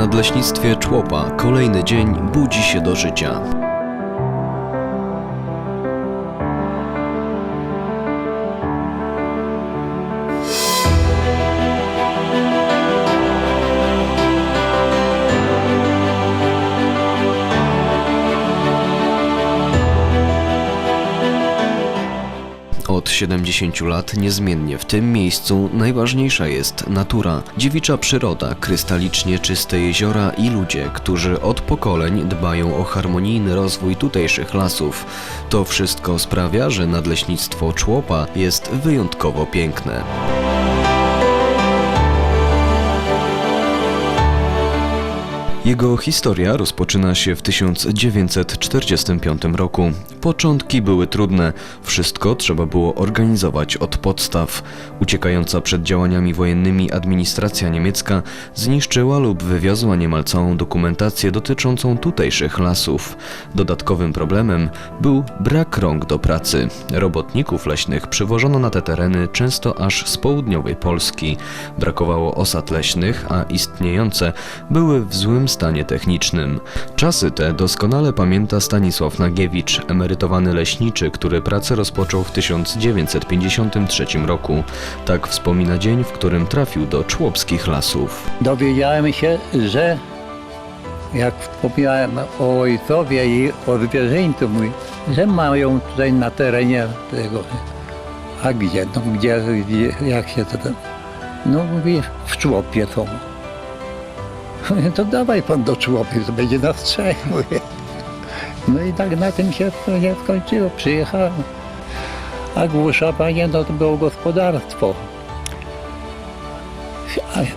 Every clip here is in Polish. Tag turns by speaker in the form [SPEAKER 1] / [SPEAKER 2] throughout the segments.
[SPEAKER 1] nadleśnictwie Człopa kolejny dzień budzi się do życia. 70 lat niezmiennie w tym miejscu najważniejsza jest natura, dziewicza przyroda, krystalicznie czyste jeziora i ludzie, którzy od pokoleń dbają o harmonijny rozwój tutejszych lasów. To wszystko sprawia, że nadleśnictwo Człopa jest wyjątkowo piękne. Jego historia rozpoczyna się w 1945 roku. Początki były trudne, wszystko trzeba było organizować od podstaw. Uciekająca przed działaniami wojennymi administracja niemiecka zniszczyła lub wywiozła niemal całą dokumentację dotyczącą tutejszych lasów. Dodatkowym problemem był brak rąk do pracy. Robotników leśnych przywożono na te tereny często aż z południowej Polski. Brakowało osad leśnych, a istniejące były w złym stanie technicznym. Czasy te doskonale pamięta Stanisław Nagiewicz, emerytowany leśniczy, który pracę rozpoczął w 1953 roku. Tak wspomina dzień, w którym trafił do człopskich lasów.
[SPEAKER 2] dowiedziałem się, że jak wspomniałem o ojcowie i o zwierzęciu mój, że mają tutaj na terenie tego. A gdzie? No gdzie, gdzie jak się to tam? No mówi, w człopie. Mówię, To dawaj pan do człopy, to będzie nas trzech. Mówię. No i tak na tym się nie skończyło. Przyjechałem. A głusza, panie, no to było gospodarstwo.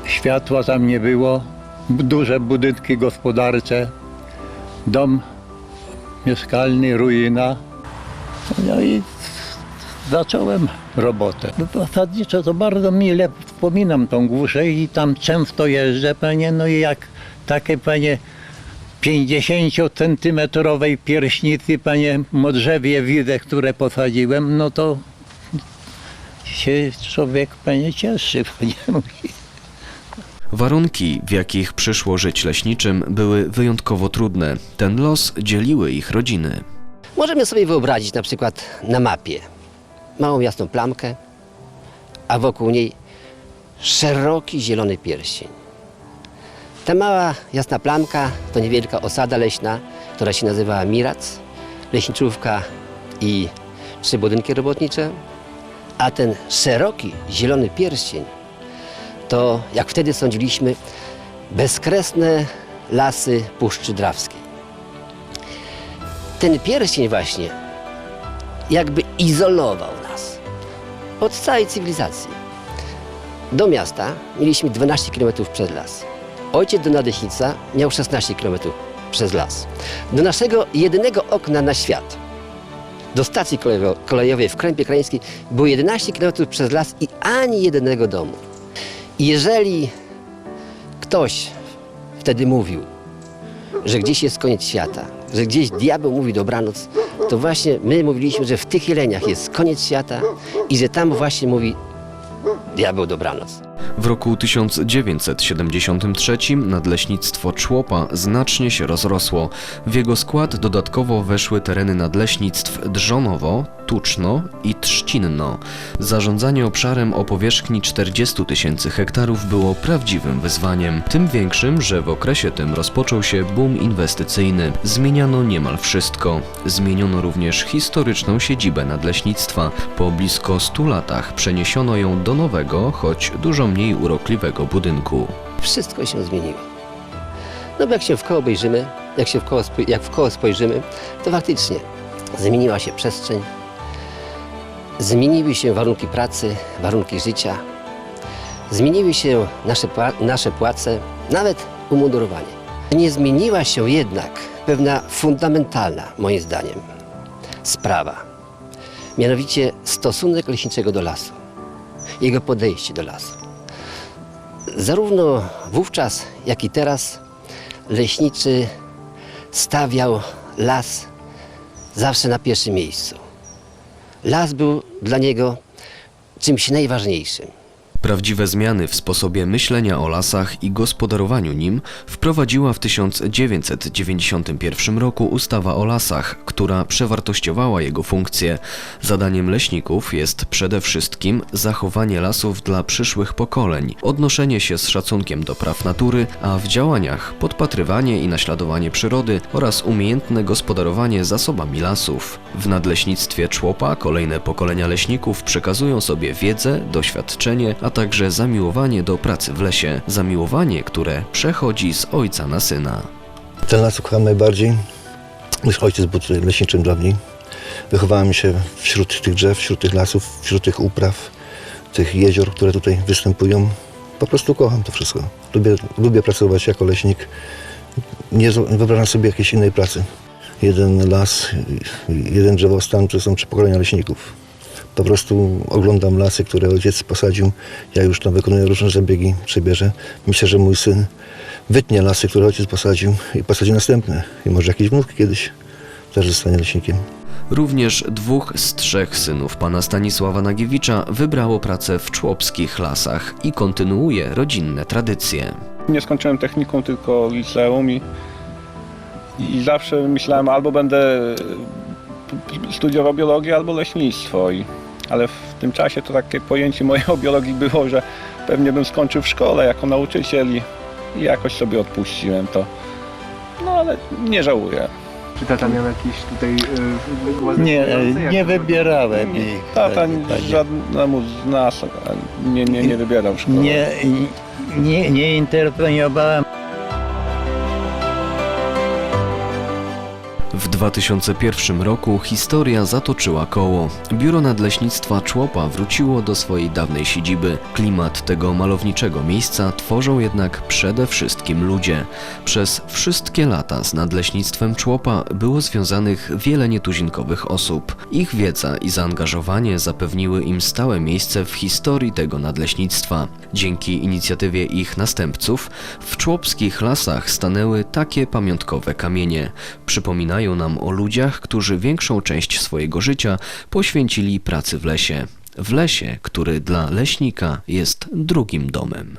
[SPEAKER 2] Światła tam nie było, duże budynki gospodarcze, dom mieszkalny, ruina. No i zacząłem robotę. No zasadniczo to bardzo mile wspominam tą głuszę i tam często jeżdżę, panie, no i jak takie, panie, 50-centymetrowej pierśnicy, panie, modrzewie widzę, które posadziłem, no to się człowiek, panie, cieszy, panie, mówi.
[SPEAKER 1] Warunki, w jakich przyszło żyć leśniczym, były wyjątkowo trudne. Ten los dzieliły ich rodziny.
[SPEAKER 3] Możemy sobie wyobrazić na przykład na mapie małą jasną plamkę, a wokół niej szeroki zielony pierścień. Ta mała jasna plamka to niewielka osada leśna, która się nazywała Mirac, leśniczówka i trzy budynki robotnicze, a ten szeroki zielony pierścień to, jak wtedy sądziliśmy, bezkresne lasy Puszczy Drawskiej. Ten pierścień właśnie jakby izolował nas od całej cywilizacji. Do miasta mieliśmy 12 km przez las. Ojciec do Nadeśnica miał 16 km przez las. Do naszego jedynego okna na świat, do stacji kolejowej w Krępie Krajeńskiej było 11 km przez las i ani jednego domu. Jeżeli ktoś wtedy mówił, że gdzieś jest koniec świata, że gdzieś diabeł mówi dobranoc, to właśnie my mówiliśmy, że w tych jeleniach jest koniec świata i że tam właśnie mówi diabeł dobranoc.
[SPEAKER 1] W roku 1973 nadleśnictwo Człopa znacznie się rozrosło. W jego skład dodatkowo weszły tereny nadleśnictw Drzonowo, Tuczno i Trzcinno. Zarządzanie obszarem o powierzchni 40 tysięcy hektarów było prawdziwym wyzwaniem. Tym większym, że w okresie tym rozpoczął się boom inwestycyjny. Zmieniano niemal wszystko. Zmieniono również historyczną siedzibę nadleśnictwa. Po blisko 100 latach przeniesiono ją do nowego, choć dużo mniej urokliwego budynku.
[SPEAKER 3] Wszystko się zmieniło. No bo jak się w koło obejrzymy, jak się w koło, jak w koło spojrzymy, to faktycznie zmieniła się przestrzeń, zmieniły się warunki pracy, warunki życia, zmieniły się nasze, nasze płace, nawet umundurowanie. Nie zmieniła się jednak pewna fundamentalna, moim zdaniem, sprawa. Mianowicie stosunek leśniczego do lasu, jego podejście do lasu. Zarówno wówczas, jak i teraz leśniczy stawiał las zawsze na pierwszym miejscu. Las był dla niego czymś najważniejszym.
[SPEAKER 1] Prawdziwe zmiany w sposobie myślenia o lasach i gospodarowaniu nim wprowadziła w 1991 roku ustawa o lasach, która przewartościowała jego funkcje. Zadaniem leśników jest przede wszystkim zachowanie lasów dla przyszłych pokoleń, odnoszenie się z szacunkiem do praw natury, a w działaniach podpatrywanie i naśladowanie przyrody oraz umiejętne gospodarowanie zasobami lasów. W nadleśnictwie Człopa kolejne pokolenia leśników przekazują sobie wiedzę, doświadczenie, a także zamiłowanie do pracy w lesie. Zamiłowanie, które przechodzi z ojca na syna.
[SPEAKER 4] Ten las kocham najbardziej, gdyż ojciec był leśniczym dawniej. Wychowałem się wśród tych drzew, wśród tych lasów, wśród tych upraw, tych jezior, które tutaj występują. Po prostu kocham to wszystko. Lubię, lubię pracować jako leśnik. Nie wyobrażam sobie jakiejś innej pracy. Jeden las, jeden drzewostan to są trzy pokolenia leśników. Po prostu oglądam lasy, które ojciec posadził. Ja już tam wykonuję różne zabiegi, przebierze. Myślę, że mój syn wytnie lasy, które ojciec posadził i posadzi następne. I może jakieś wnuk kiedyś też zostanie leśnikiem.
[SPEAKER 1] Również dwóch z trzech synów pana Stanisława Nagiewicza wybrało pracę w człopskich lasach i kontynuuje rodzinne tradycje.
[SPEAKER 5] Nie skończyłem techniką, tylko liceum i, i zawsze myślałem albo będę studiował biologię, albo leśnictwo. I, ale w tym czasie to takie pojęcie moje o biologii było, że pewnie bym skończył w szkole jako nauczyciel i, i jakoś sobie odpuściłem to. No ale nie żałuję.
[SPEAKER 6] Czy tata miał jakieś tutaj y, głosy
[SPEAKER 2] Nie, nie wybierałem ich.
[SPEAKER 5] Tata
[SPEAKER 2] Panie.
[SPEAKER 5] żadnemu z nas nie, nie, nie wybierał szkoły.
[SPEAKER 2] Nie, nie, nie interweniowałem.
[SPEAKER 1] W 2001 roku historia zatoczyła koło. Biuro Nadleśnictwa Człopa wróciło do swojej dawnej siedziby. Klimat tego malowniczego miejsca tworzą jednak przede wszystkim ludzie. Przez wszystkie lata z Nadleśnictwem Człopa było związanych wiele nietuzinkowych osób. Ich wiedza i zaangażowanie zapewniły im stałe miejsce w historii tego nadleśnictwa. Dzięki inicjatywie ich następców w człopskich lasach stanęły takie pamiątkowe kamienie. Przypominają nam o ludziach, którzy większą część swojego życia poświęcili pracy w lesie. W lesie, który dla leśnika jest drugim domem.